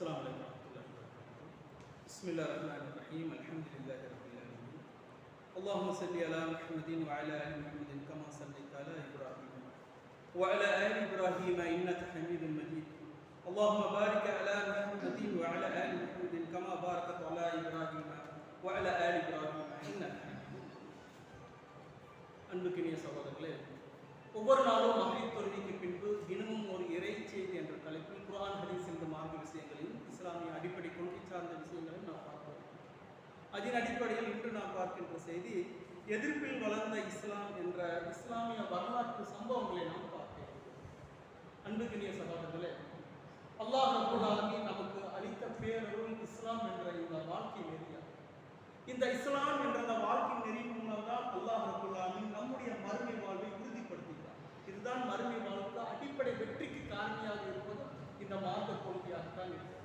السلام عليكم ورحمة الله وبركاته بسم الله الرحمن الرحيم الحمد لله رب العالمين اللهم صل على محمد وعلى آل محمد كما صليت على إبراهيم وعلى آل إبراهيم إنك حميد مجيد اللهم بارك على محمد وعلى آل محمد كما باركت على إبراهيم وعلى آل إبراهيم إنك حميد مجيد அன்புக்கினிய சகோதரர்களே ஒவ்வொரு நாளும் மகளிர் தொழுகைக்கு பின்பு தினமும் அதன் அடிப்படையில் இன்று நாம் பார்க்கின்ற செய்தி எதிர்ப்பில் வளர்ந்த இஸ்லாம் என்ற இஸ்லாமிய வரலாற்று சம்பவங்களை நாம் பார்க்கிறோம். அன்புக்கினிய சகோதரர்களே அல்லாஹ் ரபுல் நமக்கு அளித்த பேரருள் இஸ்லாம் என்ற இந்த வாழ்க்கை நெறியா? இந்த இஸ்லாம் என்ற அந்த வாழ்க்கை நெறி மூலம் தான் அல்லாஹ் ரபுல் நம்முடைய மறுமை வாழ்வை உறுதிப்படுத்துகிறார் இதுதான் மறுமை வாழ்வுக்கு அடிப்படை வெற்றிக்கு காரணியாக இருப்பது இந்த மார்க்க கொள்கையாகத்தான் இருக்கிறது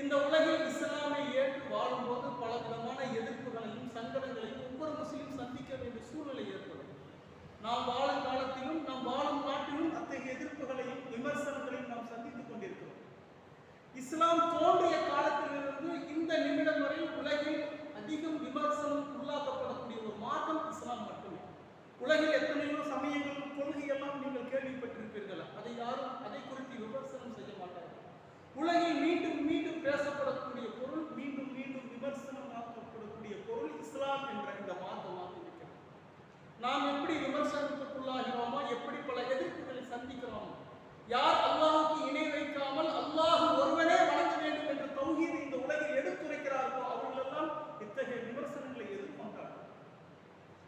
இந்த உலகில் இஸ்லாமை ஏற்று வாழும்போது பல விதமான எதிர்ப்புகளையும் சங்கடங்களையும் ஒவ்வொரு முஸ்லீம் சந்திக்க வேண்டிய சூழ்நிலை ஏற்படும். நாம் வாழும் காலத்திலும் நாம் வாழும் நாட்டிலும் அத்தகைய எதிர்ப்புகளையும் விமர்சனங்களையும் நாம் சந்தித்துக் கொண்டிருக்கிறோம். இஸ்லாம் தோன்றிய காலத்திலிருந்து இந்த நிமிடம் வரை உலகில் அதிகம் விமர்சனம் உள்ளாக்கப்படக்கூடிய ஒரு மார்க்கம் இஸ்லாம் மட்டுமே. உலகில் எத்தனையோ சமயங்கள் கொள்கையெல்லாம் நீங்கள் கேள்விப்பட்டிருப்பீர்கள்? அதை யாரும் அதை குறித்து விமர்சனம் பல எதிர்ப்புகளை சந்திக்கிறோம். யார் அல்லாஹுக்கு இணை வைக்காமல் அல்லாஹ் ஒருவனே வணங்க வேண்டும் என்ற தௌஹீதை இந்த உலகில் எடுத்துரைக்கிறார்களோ அவர்களெல்லாம் இத்தகைய விமர்சனங்களை எதிர்கொண்டார்கள்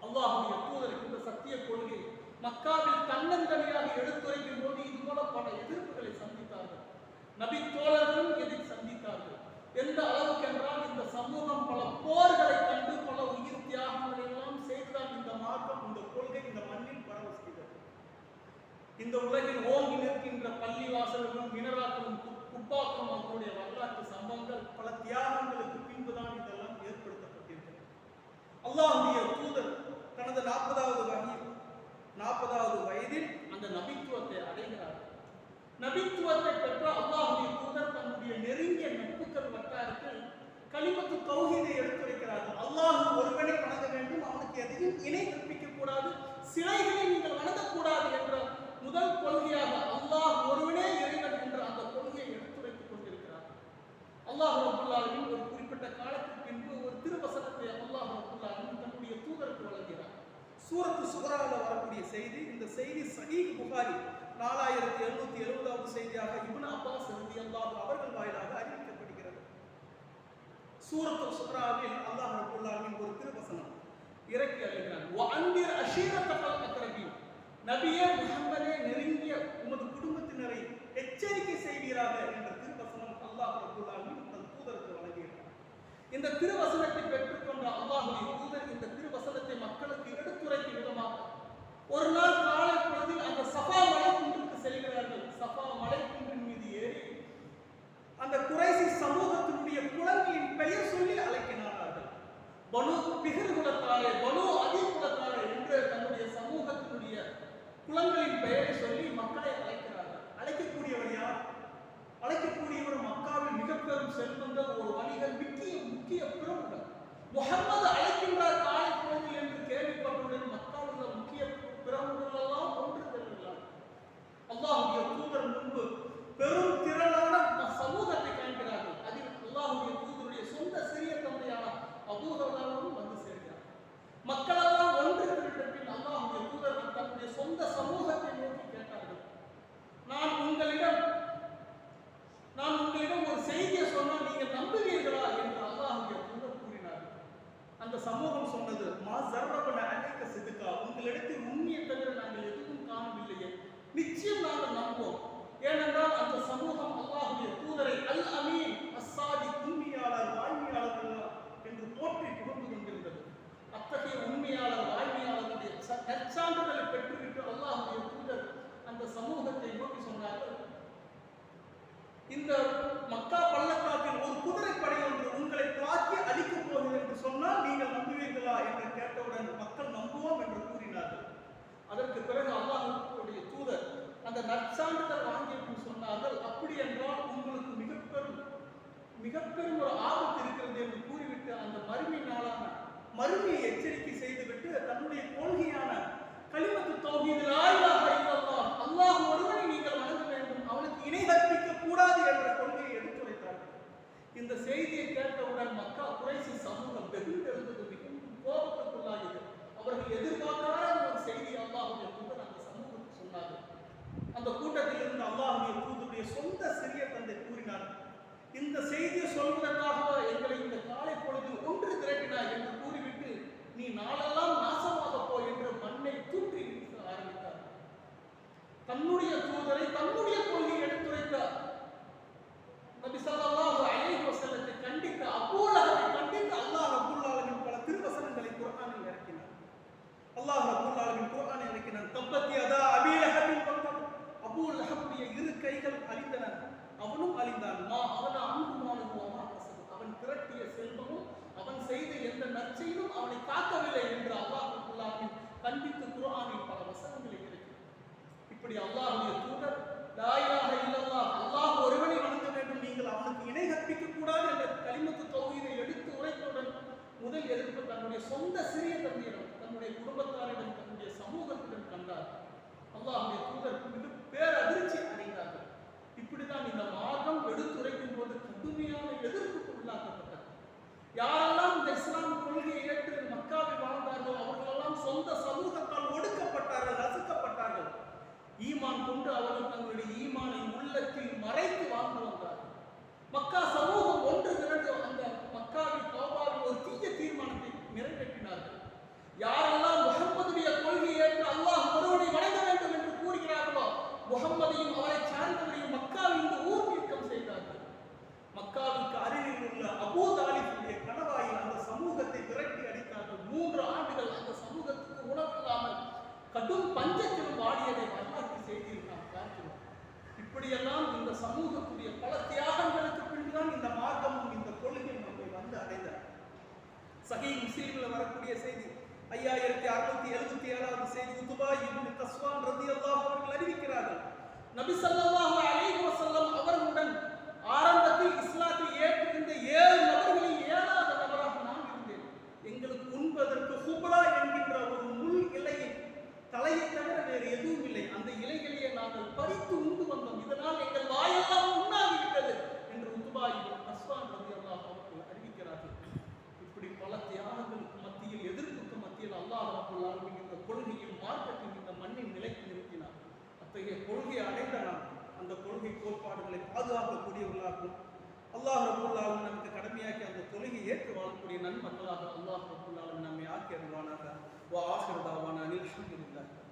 அல்லாஹுடைய தூதர் இந்த சத்திய கொள்கை மக்காவில் தன்னந்தனியாக எடுத்துரைக்கும் போது இது போல பல எதிர்ப்புகளை சந்தித்தார்கள். நபி தோழர்களும் இதை சந்தித்தார்கள். எந்த அளவுக்கு என்றால் இந்த சமூகம் பல போர்களை கண்டு பல உயிர் தியாகங்களை எல்லாம் செய்துதான் இந்த மார்க்கம் இந்த கொள்கை இந்த மண்ணில் பரவ செய்தது இந்த உலகில் ஓங்கி நிற்கின்ற பள்ளிவாசல்களும் மினராக்களும் கு- குப்பாக்களும் அவர்களுடைய வரலாற்று சம்பவங்கள் பல தியாகங்களுக்கு பின்புதான் இதெல்லாம் ஏற்படுத்தப்பட்டிருக்கிறது. அல்லாஹுடைய தூதர் தனது நாற்பதாவது வகையில் நாற்பதாவது வயதில் அந்த நபித்துவத்தை அடைகிறார். நபித்துவத்தை பெற்ற அல்லாஹுடைய தூதர் தன்னுடைய நெருங்கிய நட்புக்கள் வட்டாரத்தில் கலிமத்து தௌஹீதை எடுத்துரைக்கிறார்கள். அல்லாஹ் ஒருவனை வணங்க வேண்டும் அவனுக்கு எதையும் இணை கற்பிக்க கூடாது சிலைகளை நீங்கள் வணங்கக்கூடாது என்ற முதல் கொள்கையாக அல்லாஹ் ஒருவனே இறைவன் என்ற அந்த கொள்கையை எடுத்துரைத்துக் கொண்டிருக்கிறார். அல்லாஹ் ரபுல்லாவின் ஒரு குறிப்பிட்ட காலத்துக்கு பின்பு ஒரு திருவசனத்தை அல்லாஹ் ரபுல்லாவின் தன்னுடைய தூதருக்கு வழங்குகிறார் சூரத்து சுகராவில் வரக்கூடிய செய்தி இந்த செய்தி சஹீஹ் புகாரி நாலாயிரத்தி எழுநூத்தி எழுபதாவது செய்தியாக இப்னு அப்பாஸ் ரதி அல்லாஹ் அவர்கள் வாயிலாக அறிவிக்கப்படுகிறது. சூரத்து சுகராவில் அல்லாஹ் ரபுல்லாவின் ஒரு திருவசனம் இறக்கி அறிகிறார் அன்பிர் அஷீரத்தல் அக்ரபீன் நபியே முகம்மதே நெருங்கிய உமது குடும்பத்தினரை எச்சரிக்கை செய்வீராக என்ற திருவசனம் அல்லாஹ் ரபுல்லாவின் தன் தூதருக்கு வழங்கியிருக்கிறார். இந்த திருவசனத்தை பெற்றுக்கொண்ட அல்லாஹுடைய தூதர் இந்த திருவசனத்தை மக்களுக்கு எடுத்துரைக்கும் விதமாக ஒரு நாள் காலை பொழுதில் அந்த சபா மலை குன்றுக்கு செல்கிறார்கள். சபா மலை குன்றின் மீது ஏறி அந்த குறைசி சமூகத்தினுடைய குலங்களின் பெயர் சொல்லி அழைக்கினார்கள் பனு பிகிர் பனு அதி குலத்தாரே என்று தன்னுடைய சமூகத்தினுடைய குலங்களின் பெயரை சொல்லி மக்களை அழைக்கிறார்கள். அழைக்கக்கூடியவர் யார்? அழைக்கக்கூடியவர் மக்காவில் மிக பெரும் செல்வந்தர் ஒரு வணிகர் முக்கிய முக்கிய பிரமுகர் முகமது அழைக்கின்றார் காலை பொழுதில் என்று கேள்விப்பட்டவுடன் மக்காவில் உள்ள முக்கிய பிரமுகர்கள் எல்லாம் ஒன்று செல்கிறார் அல்லாஹுடைய தூதர் முன்பு பெரும் திரளான ம- சமூகத்தை காண்கிறார்கள் அதில் அல்லாஹுடைய தூதருடைய சொந்த சிறிய தந்தையான அபூதர்களும் வந்து சேர்க்கிறார் மக்களெல்லாம் ஒன்று திரட்ட பின் அல்லாஹுடைய தூதர்கள் தன்னுடைய சொந்த சமூகத்தை நோக்கி கேட்டார்கள் நான் உங்களிடம் நான் உங்களிடம் ஒரு செய்தியை சொன்னால் நீங்கள் நம்புவீர்களா என்று அல்லாஹுடைய தூதர் கூறினார் சமூகம் சொன்னது மா ஜர்ரபன அநேக சிதுக்கா உங்களிடத்தில் உண்மையை தவிர நாங்கள் எதுவும் காணவில்லையே. நிச்சயம் நாங்கள் நம்புவோம். ஏனென்றால் அந்த சமூகம் அல்லாஹுடைய தூதரை அல் அமீன் அசாதி உண்மையாளர் வாய்மையாளர் என்று போற்றி புகழ்ந்து கொண்டிருந்தது. அத்தகைய உண்மையாளர் வாய்மையாளருடைய ச- நற்சான்றிதழை பெற்றுவிட்டு அல்லாஹுடைய தூதர் அந்த சமூகத்தை நோக்கி சொன்னார்கள். இந்த மக்கா பள்ளத்தாக்கில் ஒரு குதிரைப்படை ஒன்று உங்களை தாக்கி அழிக்கப் போகிறது என்று சொன்னால் நீங்கள் நம்புவீர்களா என்று கேட்டவுடன் மக்கள் நம்புவோம் என்று கூறினார்கள் அதற்கு பிறகு அல்லாஹுடைய தூதர் அந்த நற்சான்றிதழ் வாங்கிய பின் சொன்னார்கள் அப்படி என்றால் உங்களுக்கு மிக பெரும் மிக பெரும் ஒரு ஆபத்து இருக்கிறது என்று கூறிவிட்டு அந்த மறுமை நாளான மறுமையை எச்சரிக்கை செய்துவிட்டு தன்னுடைய கொள்கையான கலிமத்து தௌஹீத் லா இல்லல்லாஹ் அல்லாஹ் ஒருவனை நீங்கள் வணங்க வேண்டும். அவனுக்கு இணை கற்பிக்க கூடாது என்ற கொள்கையை எடுத்துரைத்தார்கள் இந்த செய்தியை கேட்டவுடன் மக்கா குறைசி சமூகம் வெகுண்டெழுந்தது. மிகவும் கோபத்துக்குள்ளாகியது அவர்கள் எதிர்பார்க்காத ஒரு செய்தி அல்லாஹுடைய தூதர் அந்த சமூகத்துக்கு சொன்னார்கள். அந்த கூட்டத்தில் இருந்து அல்லாஹுடைய தூதருடைய சொந்த சிறிய தந்தை கூறினார் இந்த செய்தியை சொல்வதற்காக எங்களை இந்த காலை பொழுதில் ஒன்று திரட்டினார் என்று கூறிவிட்டு நீ நாளெல்லாம் இப்படி அல்லாஹுடைய தூதர் லா இல்லல்லா அல்லாஹ் ஒருவனை வணங்க வேண்டும். நீங்கள் அவனுக்கு இணை கற்பிக்க கூடாது என்ற கலிமத்து தொகுதியை எடுத்து உரைத்தவுடன் முதல் எதிர்ப்பு தன்னுடைய சொந்த சிறிய தந்தையிடம் தன்னுடைய குடும்பத்தாரிடம் தன்னுடைய சமூகத்திடம் கண்டார் அல்லாஹ்வுடைய தூதர் மிக பேரதிர்ச்சி அடைந்தார்கள் இப்படிதான் இந்த மார்க்கம் எடுத்துரைக்கும் போது கடுமையான எதிர்ப்புக்கு உள்ளாக்கப்பட்டது யாரெல்லாம் இந்த இஸ்லாம் கொள்கையை ஏற்று மக்காவில் வாழ்ந்தார்களோ அவர்களெல்லாம் சொந்த சமூகத்தால் ஒடுக்கப்பட்டார்கள் நசுக்கப்பட்டார்கள் ஈமான் கொண்டு அவர்கள் தங்களுடைய ஈமானை உள்ளத்தில் மறைத்து வாழ்ந்து வந்தார்கள் மக்கா சமூகம் ஒன்று திரண்டு அந்த மக்காவில் கௌபாவில் ஒரு தீய தீர்மானத்தை நிறைவேற்றினார்கள் யாரெல்லாம் முகம்மதுடைய கொள்கையை ஏற்று அல்லாஹ் ஒருவனை வணங்க வேண்டும் என்று கூறுகிறார்களோ முகம்மதையும் அவரை சார்ந்தவரையும் மக்காவில் இந்த ஊர் நீக்கம் செய்தார்கள் மக்காவுக்கு அருகில் உள்ள அபூ தாலிபுடைய கணவாயில் அந்த சமூகத்தை விரட்டி அடித்தார்கள் மூன்று ஆண்டுகள் அந்த சமூகத்துக்கு உணவில்லாமல் கடும் பஞ்சத்தில் வாடியதை வரலாற்று செய்தியில் நாம் பார்க்கிறோம் இப்படியெல்லாம் இந்த சமூகத்துடைய பல தியாகங்களுக்கு பின்புதான் இந்த மார்க்கமும் இந்த கொள்கையும் நம்மை வந்து அடைந்தார் சகி முஸ்லீம்ல வரக்கூடிய செய்தி ஐயாயிரத்தி அறுநூத்தி எழுபத்தி ஏழாவது செய்தி உத்துபா இப்னு ரதி அல்லாஹ் அவர்கள் அறிவிக்கிறார்கள். நபி சல்லாஹ் அலைஹி வசல்லம் அவர்களுடன் ஆரம்பத்தில் இஸ்லாத்தை ஏற்றுகின்ற ஏழு நபர்களில் ஏழாவது நபராக நான் இருந்தேன். எங்களுக்கு உண்பதற்கு ஹுப்ரா என்கின்ற ஒரு முள் இலையை தலையை தவிர வேறு எதுவும் இல்லை. அந்த இலைகளையே நாங்கள் பறித்து கொள்கையை அடைந்த நாம் அந்த கொள்கை கோட்பாடுகளை பாதுகாக்கக்கூடியவர்களாகும். அல்லாஹ் ரபுல்லாவும் நமக்கு கடமையாக்கி அந்த தொழுகை ஏற்று வாழக்கூடிய நன்மக்களாக அல்லாஹ் ரபுல்லாவும் நம்மை ஆக்கி அறிவானாக வா ஆசிரதாவான அனில் சொல்லியிருந்தார்கள்